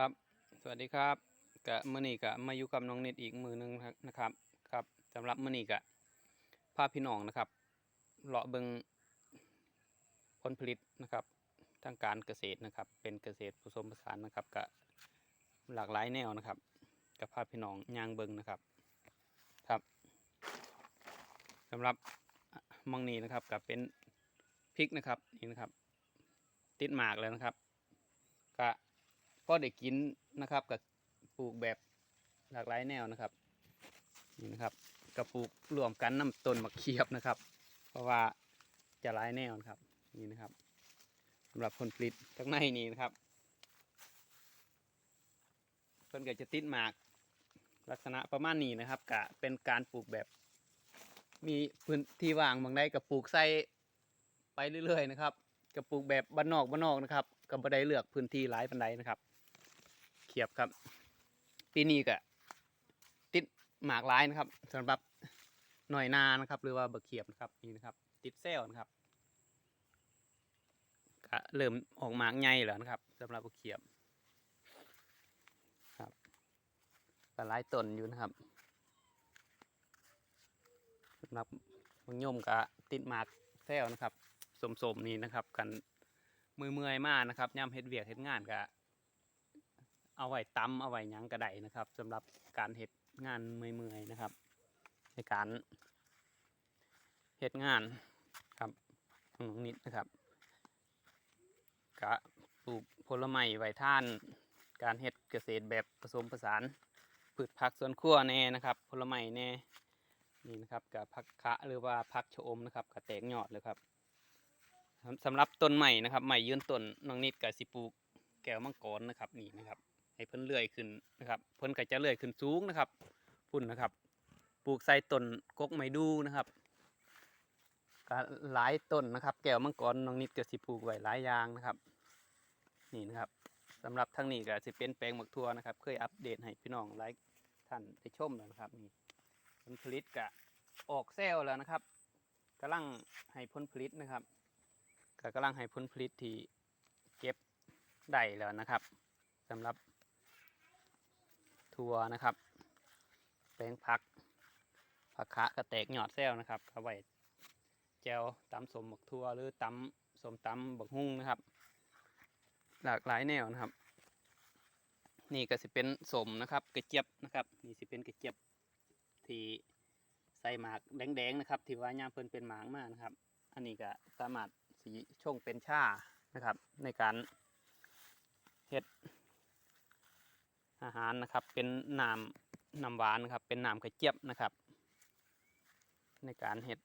ครับ สวัสดีครับกะมื่อนี้กะมาอยู่กับน้องเน็ตอีกมือหนึงนะครับครับสำหรับมื่อนี้กะพาพี่น้องนะครับเลาะเบิงผลผลิตนะครับทางการเกษตรนะครับ เป็นเกษตรผสมผสานนะครับกะหลากหลายแนวนะครับกับพาพี่น้องยางเบิงนะครับครับสำหรับมองนีนะครับกับเป็นพริกนะครับนี่นะครับ ติดหมากแล้วนะครับกะ ก็ได้กินนะครับกับปลูกแบบหลากหลายแนวนะครับนี่นะครับกับปลูกรวมกันน้ำต้นมะเขียบนะครับ เพราะว่าจะหลายแนวนะครับนี่นะครับสำหรับผลผลิตข้างในนี้นะครับเพิ่นก็จะติดหมากลักษณะประมาณนี้นะครับกะเป็นการปลูกแบบ มีพื้นที่ว่างบางได้กับปลูกใส่ไปเรื่อยๆนะครับกับปลูกแบบบ้านนอกบ้านนอกนะครับกับบันไดเลือกพื้นที่หลายปันไดนะครับ เขียบครับ ปีนี้ก็ติดหมากร้ายนะครับสำหรับหน่อยนานะครับ หรือว่าบะเขียบนะครับนี่นะครับ ติดเซลล์นะครับก็เริ่มออกหมากใหญ่แล้วนะครับสำหรับบะเขียบครับก็หลายต้นอยู่นะครับสำหรับมังยมก็ติดหมากเซลล์นะครับสมๆนี่นะครับ กันมือเมื่อยมากนะครับย่ำเฮ็ดเวียกเฮ็ดงานก็ เอาไว้ตำเอาไว้ยังกระไดนะครับสำหรับการเฮ็ดงานเมื่อยๆนะครับ ในการเฮ็ดงานครับของน้องนิดนะครับกะปลูกผลไม้ไว้ท่าน การเฮ็ดเกษตรแบบผสมผสานพืชผักสวนครัวแน่นะครับ ผลไม้แน่นี่นะครับกับผักคะหรือว่าผักชะอมนะครับกับแตกยอดเลยครับสำสำหรับต้นใหม่นะครับใหม่ยืนต้นน้องนิดกับสิปลูกแก้วมังกรนะครับนี่นะครับ ให้เพิ่นเลื่อยขึ้นนะครับเพิ่นก็จะเลื่อยขึ้นสูงนะครับพุ่นนะครับปลูกใส่ต้นกกไม้ดูนะครับก็หลายต้นนะครับ แก้วมังกรน้องนิดก็สิปลูกไว้หลายอย่างนะครับ นี่นะครับสำหรับทางนี้ก็สิเป็นแปลงหมกทัวนะครับ เคยอัปเดตให้พี่น้องหลายท่านได้ชมแล้วนะครับนี่ผลผลิตก็ออกเซลแล้วนะครับกำลังให้ผลผลิตนะครับก็กำลังให้ผลผลิตที่เก็บได้แล้วนะครับสำหรับ ทัวนะครับแปลงผักผักคะกระแตกหยอดแซวนะครับเอาไว้แจวตำสมบักทัวหรือตำสมตำบักฮุ้งนะครับ หลากหลายแนวนะครับ นี่ก็สิเป็นสมนะครับกระเจี๊ยบนะครับนี่สิเป็นกระเจี๊ยบที่ใส่หมากแดงๆนะครับที่ว่าย่ามเพิ่นเป็นหมากมากนะครับ อันนี้ก็สามารถสีชงเป็นชานะครับ ในการเฮ็ด อาหารนะครับ เป็นน้ำน้ำหวานนะครับ เป็นน้ำกระเจี๊ยบนะครับ ในการเห็ด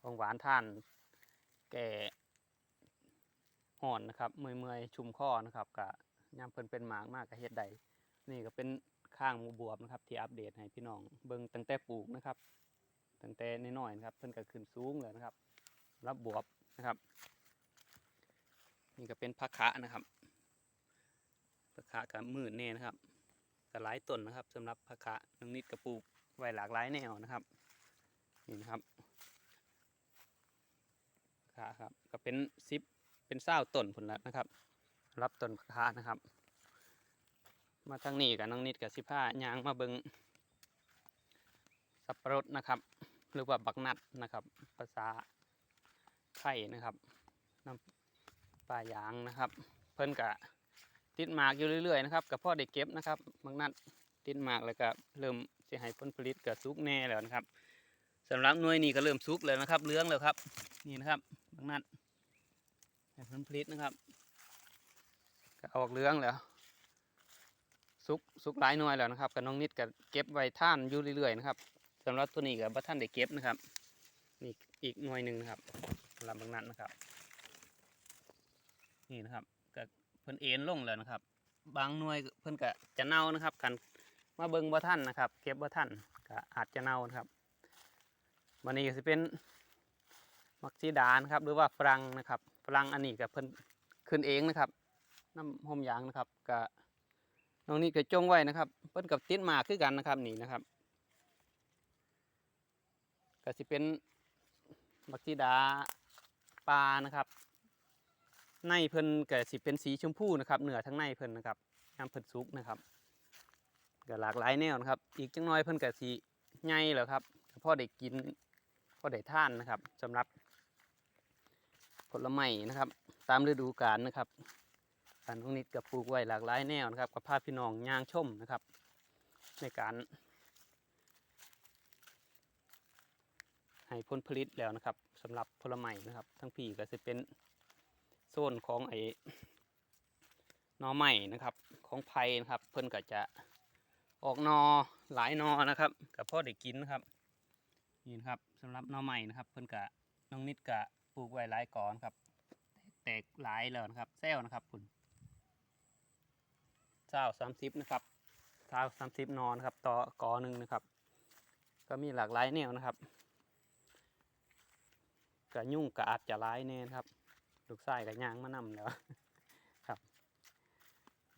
ของหวานท่าน แก่ห่อนนะครับเมื่อยๆชุ่มคอนะครับกะย่ำเพิ่นเป็นหมากมากกะเฮ็ดใดนี่ก็เป็นข้างมูบวบนะครับ ที่อัปเดตให้พี่น้องเบิ่งตั้งแต่ปลูกนะครับตั้งแต่น้อยๆนะครับ เพิ่นก็ขึ้นสูงเลยนะครับ รับบวบนะครับ นี่ก็เป็นผักคะนะครับผักคะกับมืดแน่นะครับ ก็หลายต้นนะครับสำหรับผักคะน้องนิดกระปูไว้หลากหลายแนวนะครับนี่นะครับผักคะครับก็เป็นซิปเป็นเศร้าต้นผลแล้วนะครับ รับต้นผักคะนะครับ มาทางนี้กับน้องนิดกับสิผ้ายางมาเบิงสับปะรดนะครับ หรือว่าบักนัดนะครับ ภาษาไทยนะครับน้ำปลายางนะครับ เพิ่นกะ ติดหมากอยู่เรื่อยๆนะครับกับพ่อได้เก็บนะครับบางนัดติดหมากแล้วก็เริ่มเสียหายผลผลิตกับสุกแน่แล้วนะครับสำหรับหน่วยนี้ก็เริ่มสุกแล้วนะครับเลื้องแล้วครับ นี่นะครับบางนัดให้ผลผลิตนะครับก็ออกเลื้องแล้วสุกสุกหลายหน่วยแล้วนะครับกับน้องนิดก็เก็บไว้ท่านอยู่เรื่อยๆนะครับสำหรับตัวนี้กับบัท่านได้เก็บนะครับนี่อีกหน่วยหนึ่งนะครับสำหรับบางนัดนะครับ นี่นะครับ เพิ่นเอ็นลงแล้วนะครับ บางหน่วยเพิ่นก็จะเน่านะครับกันมาเบิ่งบ่ท่านนะครับ เก็บบ่ท่านก็อาจจะเน่านะครับวันนี้ก็สิเป็นมักซีดานครับ หรือว่าฝรั่งนะครับฝรั่งอันนี้ก็เพิ่นขึ้นเองนะครับน้ำหอมยางนะครับก็น้องนี่ก็จงไว้นะครับ เพิ่นกับติดมาคือกันนะครับนี่นะครับก็สิเป็นมักซีดาปลานะครับ ในเพิ่นก็สิเป็นสีชมพูนะครับเหนือทั้งในเพิ่นนะครับยามเพิ่นสุกนะครับก็หลากหลายแนวนะครับ อีกจังน้อยเพิ่นก็สิใหญ่แล้วครับก็พอได้กินพ่อได้ท่านนะครับสำหรับผลไม้นะครับ ตามฤดูกาลนะครับการตรงนี้ก็ปลูกไว้หลากหลายแนวนะครับกับพาพี่น้องย่างชมนะครับ ในการให้ผลผลิตแล้วนะครับสำหรับผลไม้นะครับ ทั้งปีก็จะเป็น โซนของไอ้หนอใหม่นะครับ ของไผ่นะครับ เพิ่นก็จะออกหนอหลายหนอนะครับกับพ่อได้กินนะครับนี่นะครับสำหรับหนอใหม่นะครับ เพิ่นกะน้องนิดกะปลูกไว้หลายก่อนครับ แตกหลายแล้วนะครับแซวนะครับคุณเจ้าสามสิบนะครับเท้าสามสิบนอนครับ ต่อกอหนึ่งนะครับ ก็มีหลากหลายแนวนะครับกระยุ่งกระอาจจะร้ายแน่นครับ ลูกไส้กับยางมานำแล้วครับ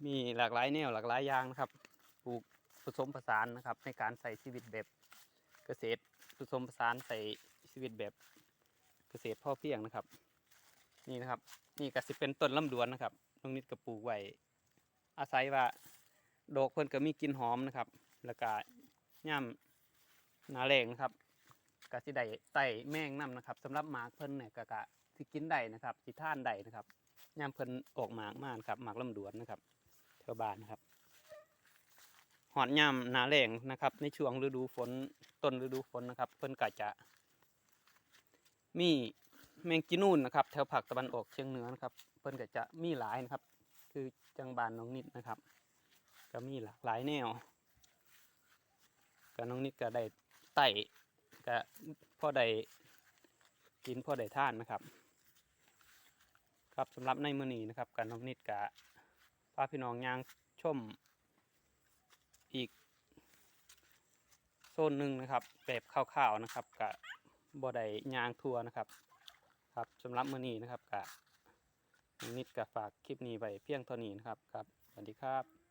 มีหลากหลายแนวหลากหลายอย่างนะครับปลูกผสมผสานนะครับ ในการใส่ชีวิตแบบเกษตรผสมผสานใส่ชีวิตแบบเกษตรพ่อเพียงนะครับ นี่นะครับ นี่ก็สิเป็นต้นลำดวนนะครับตรงนี้ก็ปลูกไว้อาศัยว่าดอกเพิ่นก็มีกลิ่นหอมนะครับ แล้วก็ย่ำหนาแรงนะครับก็สิได้ไต่แมงน้ำนะครับสำหรับหมากเพิ่นเนี่ยก็ สิกินได้นะครับสิท่านได้นะครับย่ำเพิ่นออกหมากมากครับหมากลำดวนนะครับแถวบ้านนะครับหอดย่ำหนาแรงนะครับ ในช่วงฤดูฝนต้นฤดูฝนนะครับ เพิ่นก็จะ มีแมงจีนูนนะครับ แถวภาคตะวันออกเฉียงเหนือนะครับ เพิ่นก็จะมีหลายนะครับ คือจังบานน้องนิดนะครับ ก็มีหลากหลายแนวก็น้องนิดก็ได้ไต่ก็พ่อได้กินพ่อได้ท่านนะครับ ครับสำหรับในมือนี้นะครับกับน้องนิดกะพาพี่น้องยางชมอีกโซนหนึ่งนะครับแบบคร่าวๆนะครับกับบอดายยางทัวนะครับ ครับสำหรับมือนี้นะครับกับน้องนิดกะฝากคลิปนี้ไว้เพียงเท่านี้นะครับครับสวัสดีครับ